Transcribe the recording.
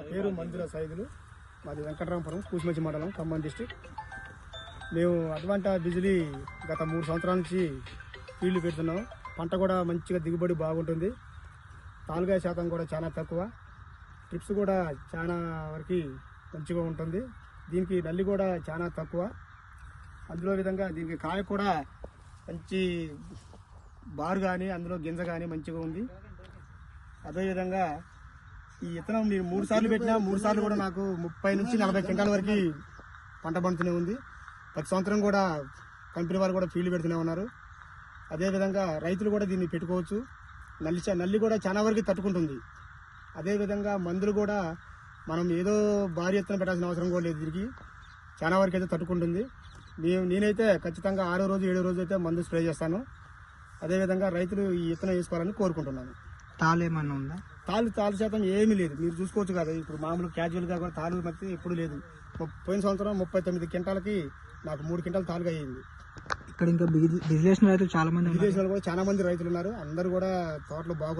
నా పేరు మంజుల సైదులు. మాది వెంకటరామపురం కూసిమచ్చి మండలం ఖమ్మం డిస్టిక్. మేము అడ్వాంట బిజిలీ గత మూడు సంవత్సరాల నుంచి ఫీల్డ్ పెడుతున్నాం పంట కూడా మంచిగా దిగుబడి బాగుంటుంది. తాలుగా శాతం కూడా చాలా తక్కువ. ట్రిప్స్ కూడా చాలా వరకు మంచిగా ఉంటుంది. దీనికి నల్లి కూడా చాలా తక్కువ. అందులో విధంగా దీనికి కాయ కూడా మంచి బారు కానీ అందులో గింజ కానీ మంచిగా ఉంది. అదేవిధంగా ఈ విత్తనం నేను మూడు సార్లు పెట్టినా మూడు సార్లు కూడా నాకు ముప్పై నుంచి నలభై క్వింటాల వరకు పంట పండుతూనే ఉంది. ప్రతి సంవత్సరం కూడా కంపెనీ వారు కూడా ఫీల్డ్ పెడుతూనే ఉన్నారు. అదేవిధంగా రైతులు కూడా దీన్ని పెట్టుకోవచ్చు. నల్లి నల్లి కూడా చాలా వరకు తట్టుకుంటుంది. అదేవిధంగా మందులు కూడా మనం ఏదో భారీ ఎత్తున పెట్టాల్సిన అవసరం కూడా లేదు దీనికి. చాలా వరకు అయితే తట్టుకుంటుంది. మేము నేనైతే ఖచ్చితంగా ఆరో రోజు ఏడో రోజు అయితే మందు స్ప్రే చేస్తాను. అదేవిధంగా రైతులు ఈ విత్తనం వేసుకోవాలని కోరుకుంటున్నాను. తాలు ఏమన్నా ఉందా తాళ్ళు తాళ్ళు శాతం ఏమీ లేదు. మీరు చూసుకోవచ్చు కదా ఇప్పుడు మామూలు క్యాజువల్గా కూడా తాళ్ళు మధ్య ఎప్పుడు లేదు. పోయిన సంవత్సరం ముప్పై తొమ్మిది క్వింటాలకి నాకు మూడు క్వింటాలు తాలుగా అయ్యింది ఇక్కడ ఇంకా బిజినెస్ రైతులు చాలా మంది విదేశాలు కూడా చాలా మంది రైతులు ఉన్నారు. అందరూ కూడా తోటలు బాగు